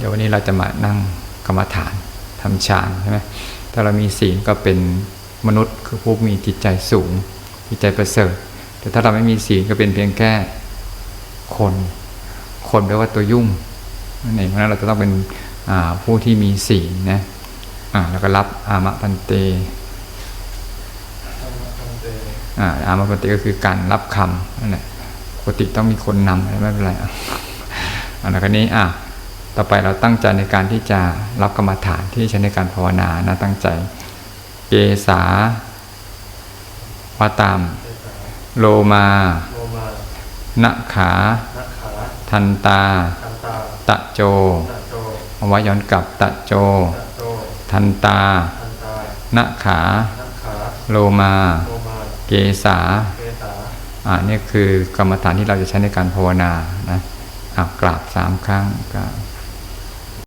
เดี๋ยววันนี้เราจะมานั่งกรรมฐานทำฌานใช่ไหมถ้าเรามีศีลก็เป็นมนุษย์คือผู้มีจิตใจสูง จิตใจประเสริฐ แต่ถ้าเราไม่มีศีลก็เป็นเพียงแค่คน คนแปลว่าตัวยุ่งนั่นเองเพราะนั้นเราจะต้องเป็นผู้ที่มีศีลนะแล้วก็รับอามะพันเตอาอามะพันเตก็คือการรับคำนั่นแหละปกติต้องมีคนนำไม่เป็นไรอะอันนี้อะ ต่อไปเราตั้งใจในการที่จะรับกรรมฐานที่ใช้ในการภาวนานะตั้งใจ เกสาวาตาม โลมาโลมานะขานักขา ทันตา ตะโจเอาไว้ย้อนกลับตะโจ ทันตาคันตานะขานักขา โลมาเกสาเกษาอ่านี่คือกรรมฐานที่เราจะใช้ในการภาวนานะอะกราบสามครั้งกราบ